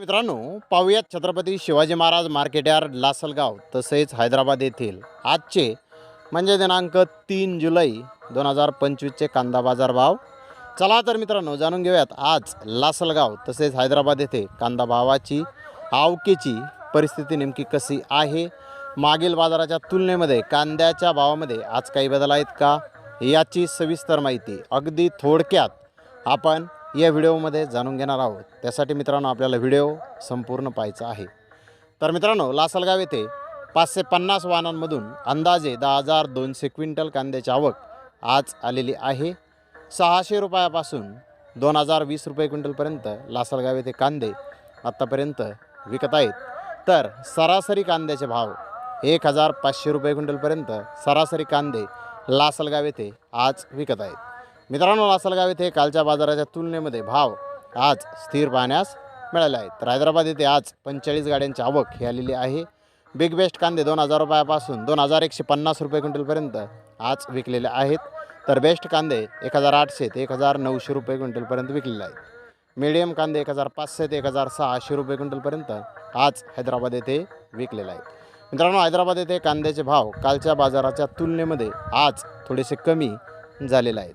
मित्रांनो पाहूयात Chhatrapati Shivaji Maharaj market yard Lasalgaon तसेच हैदराबाद येथील आजचे म्हणजे दिनांक तीन जुलै दोन हजार पंचवीसचे कांदा बाजार भाव. चला तर मित्रांनो जाणून घेऊयात आज लासलगाव तसेच हैदराबाद येथे कांदा भावाची आवकेची परिस्थिती नेमकी कशी आहे? मागील बाजाराच्या तुलनेमध्ये कांद्याच्या भावामध्ये आज काही बदल आहेत का? याची सविस्तर माहिती अगदी थोडक्यात आपण या व्हिडिओमध्ये जाणून घेणार आहोत. त्यासाठी मित्रांनो आपल्याला व्हिडिओ संपूर्ण पाहायचा आहे. तर मित्रांनो लासलगाव येथे पाचशे पन्नास वाहनांमधून अंदाजे दहा हजार दोनशे क्विंटल कांद्याची आवक आज आलेली आहे. सहाशे रुपयापासून दोन हजार वीस रुपये क्विंटलपर्यंत लासलगाव येथे कांदे आत्तापर्यंत विकत आहेत. तर सरासरी कांद्याचे भाव एक हजार पाचशे रुपये क्विंटलपर्यंत सरासरी कांदे लासलगाव येथे आज विकत आहेत. मित्रांनो लासलगाव येथे कालच्या बाजाराच्या तुलनेमध्ये भाव आज स्थिर पाहण्यास मिळाले आहेत. तर हैदराबाद येथे आज पंचेचाळीस गाड्यांची आवक ही आलेली आहे. बिग बेस्ट कांदे दोन हजार रुपयापासून दोन हजार एकशे पन्नास रुपये क्विंटलपर्यंत आज विकलेले आहेत. तर बेस्ट कांदे एक हजार आठशे ते एक हजार नऊशे रुपये क्विंटलपर्यंत विकलेले आहेत. मीडियम कांदे एक हजार पाचशे ते एक हजार सहाशे रुपये क्विंटलपर्यंत आज हैदराबाद येथे विकलेले आहेत. मित्रांनो हैदराबाद येथे कांद्याचे भाव कालच्या बाजाराच्या तुलनेमध्ये आज थोडेसे कमी झालेले आहेत.